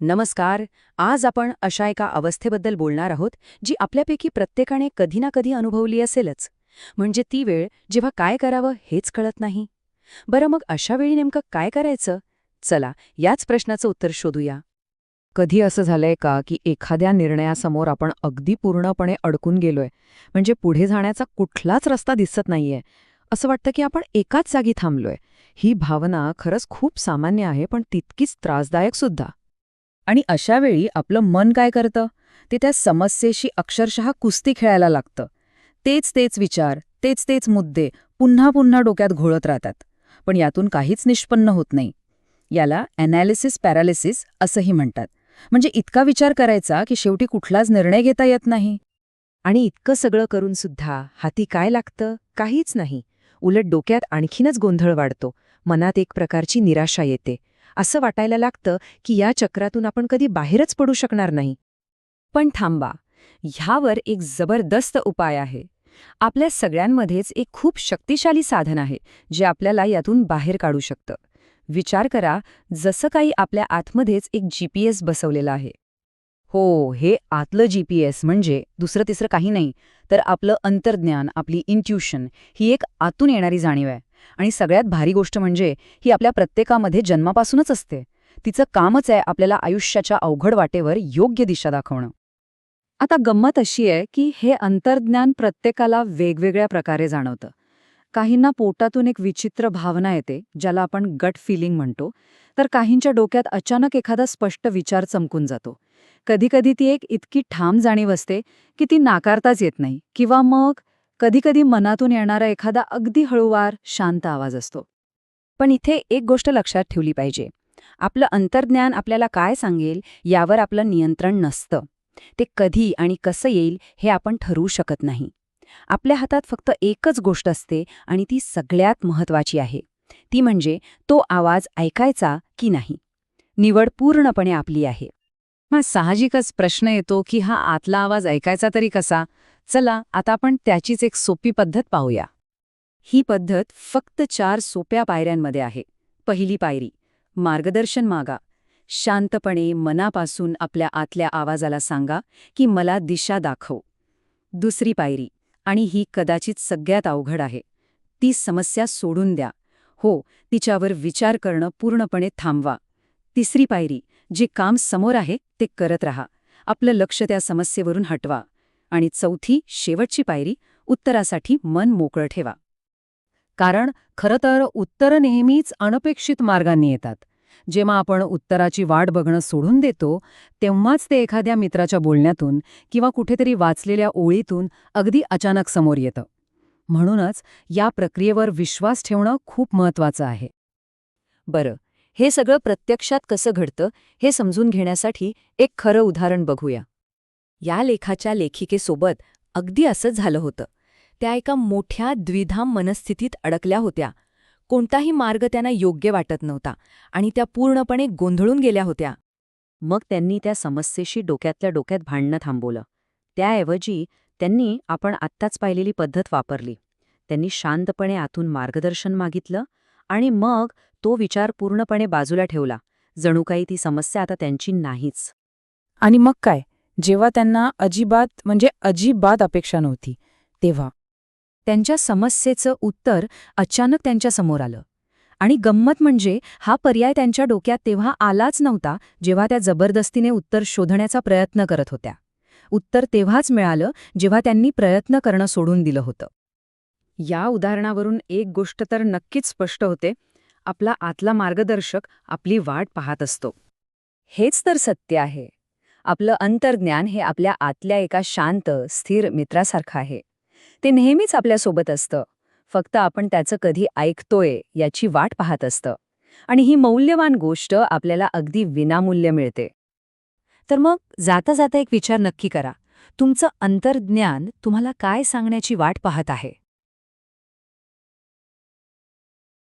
नमस्कार आज आपण अशा एका अवस्थेबद्दल बोलणार आहोत जी आपल्यापैकी प्रत्येकाने कधी ना कधी अनुभवली असेलच. म्हणजे ती वेळ जेव्हा काय करावं हेच कळत नाही. बरं मग अशा वेळी नेमकं काय करायचं? चला याच प्रश्नाचं उत्तर शोधूया. कधी असं झालंय का की एखाद्या निर्णयासमोर आपण अगदी पूर्णपणे अडकून गेलोय? म्हणजे पुढे जाण्याचा कुठलाच रस्ता दिसत नाहीये. असं वाटतं की आपण एकाच जागी थांबलोय. ही भावना खरंच खूप सामान्य आहे पण तितकीच त्रासदायक सुद्धा. आणि अशावेळी आपलं मन काय करतं? ते त्या समस्येशी अक्षरशः कुस्ती खेळायला लागतं. तेच तेच विचार तेच तेच मुद्दे पुन्हा पुन्हा डोक्यात घोळत राहतात. पण यातून काहीच निष्पन्न होत नाही. याला ॲनालिसिस पॅरालिसिस असंही म्हणतात. म्हणजे इतका विचार करायचा की शेवटी कुठलाच निर्णय घेता येत नाही. आणि इतकं सगळं करून सुद्धा हाती काय लागतं? काहीच नाही. उलट डोक्यात आणखीनच गोंधळ वाढतो. मनात एक प्रकारची निराशा येते. असं वाटायला लागतं की या चक्रातून आपण कधी बाहेरच पडू शकणार नाही. पण थांबा ह्यावर एक जबरदस्त उपाय आहे. आपल्या सगळ्यांमध्येच एक खूप शक्तिशाली साधन आहे जे आपल्याला यातून बाहेर काढू शकतं. विचार करा जसं काही आपल्या आतमध्येच एक जीपीएस बसवलेला आहे. हो हे आतलं जीपीएस म्हणजे दुसरं तिसरं काही नाही तर आपलं अंतर्ज्ञान आपली इंट्युशन ही एक आतून येणारी जाणीव आहे. आणि सगळ्यात भारी गोष्ट म्हणजे ही आपल्या प्रत्येकामध्ये जन्मापासूनच असते. तिचं कामच आहे आपल्याला आयुष्याच्या अवघड वाटेवर योग्य दिशा दाखवणं. आता गंमत अशी आहे की हे अंतर्ज्ञान प्रत्येकाला वेगवेगळ्या प्रकारे जाणवतं. काहींना पोटातून एक विचित्र भावना येते ज्याला आपण गट फिलिंग म्हणतो तर काहींच्या डोक्यात अचानक एखादा स्पष्ट विचार चमकून जातो. कधीकधी ती एक इतकी ठाम जाणीव असते की ती नाकारताच येत नाही किंवा मग कधीकधी मनातून येणारा एखादा अगदी हळूवार शांत आवाज असतो. पण इथे एक गोष्ट लक्षात ठेवली पाहिजे. आपलं अंतर्ज्ञान आपल्याला काय सांगेल यावर आपलं नियंत्रण नसतं. ते कधी आणि कसं येईल हे आपण ठरवू शकत नाही. आपल्या हातात फक्त एकच गोष्ट असते आणि ती सगळ्यात महत्वाची आहे. ती म्हणजे तो आवाज ऐकायचा की नाही. निवड पूर्णपणे आपली आहे. मग साहजिकच प्रश्न येतो की हा आतला आवाज ऐकायचा तरी कसा? चला आता आपण त्याचीच एक सोपी पद्धत पाहूया. ही पद्धत फक्त चार सोप्या पायऱ्यांमध्ये आहे. पहिली पायरी मार्गदर्शन मागा. शांतपणे मनापासून आपल्या आतल्या आवाजाला सांगा की मला दिशा दाखव. दुसरी पायरी आणि ही कदाचित सगळ्यात अवघड आहे. ती समस्या सोडून द्या. हो तिच्यावर विचार करणं पूर्णपणे थांबवा. तिसरी पायरी जे काम समोर आहे ते करत राहा. आपलं लक्ष त्या समस्येवरून हटवा. आणि चौथी शेवटची पायरी उत्तरासाठी मन मोकळं ठेवा. कारण खरं तर उत्तरं नेहमीच अनपेक्षित मार्गांनी येतात. जेव्हा आपण उत्तराची वाट बघणं सोडून देतो तेव्हाच ते एखाद्या मित्राच्या बोलण्यातून किंवा कुठेतरी वाचलेल्या ओळीतून अगदी अचानक समोर येतं. म्हणूनच या प्रक्रियेवर विश्वास ठेवणं खूप महत्वाचं आहे. बरं हे सगळं प्रत्यक्षात कसं घडतं हे समजून घेण्यासाठी एक खरं उदाहरण बघूया. या लेखाच्या लेखिकेसोबत अगदी असंच झालं होतं. त्या एका मोठ्या द्विधाम मनस्थितीत अडकल्या होत्या. कोणताही मार्ग त्यांना योग्य वाटत नव्हता आणि त्या पूर्णपणे गोंधळून गेल्या होत्या. मग त्यांनी त्या समस्येशी डोक्यातल्या डोक्यात भांडणं थांबवलं. त्याऐवजी त्यांनी आपण आत्ताच पाहिलेली पद्धत वापरली. त्यांनी शांतपणे आतून मार्गदर्शन मागितलं आणि मग तो विचार पूर्णपणे बाजूला ठेवला. जणू काही ती समस्या आता त्यांची नाहीच. आणि मग काय? जेव्हा त्यांना अजिबात म्हणजे अजिबात अपेक्षा नव्हती तेव्हा. त्यांच्या समस्येचं उत्तर अचानक त्यांच्यासमोर आलं. आणि गंमत म्हणजे हा पर्याय त्यांच्या डोक्यात तेव्हा आलाच नव्हता जेव्हा त्या जबरदस्तीने उत्तर शोधण्याचा प्रयत्न करत होत्या. उत्तर तेव्हाच मिळालं जेव्हा त्यांनी प्रयत्न करणं सोडून दिलं होतं. या उदाहरणावरून एक गोष्ट तर नक्कीच स्पष्ट होते. आपला आतला मार्गदर्शक आपली वाट पाहत असतो. हेच तर सत्य आहे. आपलं अंतर्ज्ञान हे आपल्या आतल्या एका शांत स्थिर मित्रासारखं आहे. ते नेहमीच आपल्यासोबत असतं. फक्त आपण त्याचं कधी ऐकतोय याची वाट पाहत असतं. आणि ही मौल्यवान गोष्ट आपल्याला अगदी विनामूल्य मिळते. तर मग जाता जाता एक विचार नक्की करा. तुमचं अंतर्ज्ञान तुम्हाला काय सांगण्याची वाट पाहत आहे?